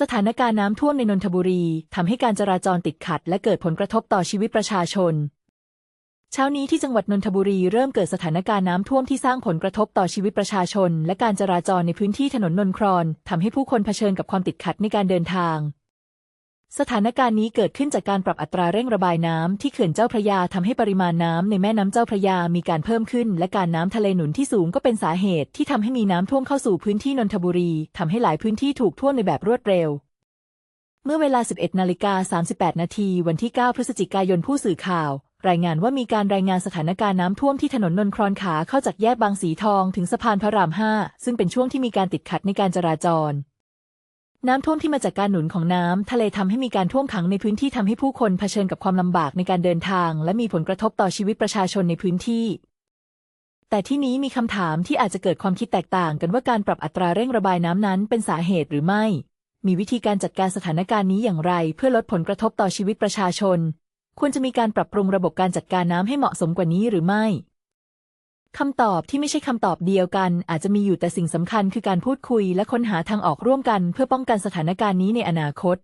สถานการณ์น้ำท่วมในนนทบุรีทำให้การจราจรติดขัด และเกิดผลกระทบต่อชีวิตประชาชน เช้านี้ที่จังหวัดนนทบุรีเริ่มเกิดสถานการณ์น้ำท่วมที่สร้างผลกระทบต่อชีวิตประชาชน และการจราจรในพื้นที่ถนนนนครทำให้ผู้คนเผชิญกับความติดขัดในการเดินทาง สถานการณ์นี้เกิดขึ้นจากการปรับอัตราเร่งระบายน้ำที่เขื่อนเจ้าพระยาทำให้ปริมาณน้ำในแม่น้ำเจ้าพระยามีการเพิ่มขึ้น และการน้ำทะเลหนุนที่สูงก็เป็นสาเหตุที่ทำให้มีน้ำท่วมเข้าสู่พื้นที่นนทบุรีทำให้หลายพื้นที่ถูกท่วมในแบบรวดเร็ว เมื่อเวลา 11นาฬิกา38 นาทีวันที่ 9 พฤศจิกายนผู้สื่อข่าว รายงานว่ามีการรายงานสถานการณ์น้ำท่วมที่ถนนนนครนขาเข้าจากแยกบางสีทองถึงสะพานพระราม 5 ซึ่งเป็นช่วงที่มีการติดขัดในการจราจร น้ำท่วมที่มาจากการหนุนของน้ำทะเลทำให้มีการท่วมขังในพื้นที่ทำให้ผู้คนเผชิญกับความลำบากในการเดินทาง และมีผลกระทบต่อชีวิตประชาชนในพื้นที่ แต่ที่นี้มีคำถามที่อาจจะเกิดความคิดแตกต่างกันว่าการปรับอัตราเร่งระบายน้ำนั้นเป็นสาเหตุหรือไม่ มีวิธีการจัดการสถานการณ์นี้อย่างไร เพื่อลดผลกระทบต่อชีวิตประชาชน ควรจะมีการปรับปรุงระบบการจัดการน้ำให้เหมาะสมกว่านี้หรือไม่ คำตอบที่ไม่ใช่คำตอบเดียวกัน อาจจะมีอยู่แต่สิ่งสำคัญคือการพูดคุยและค้นหาทางออกร่วมกัน เพื่อป้องกันสถานการณ์นี้ในอนาคต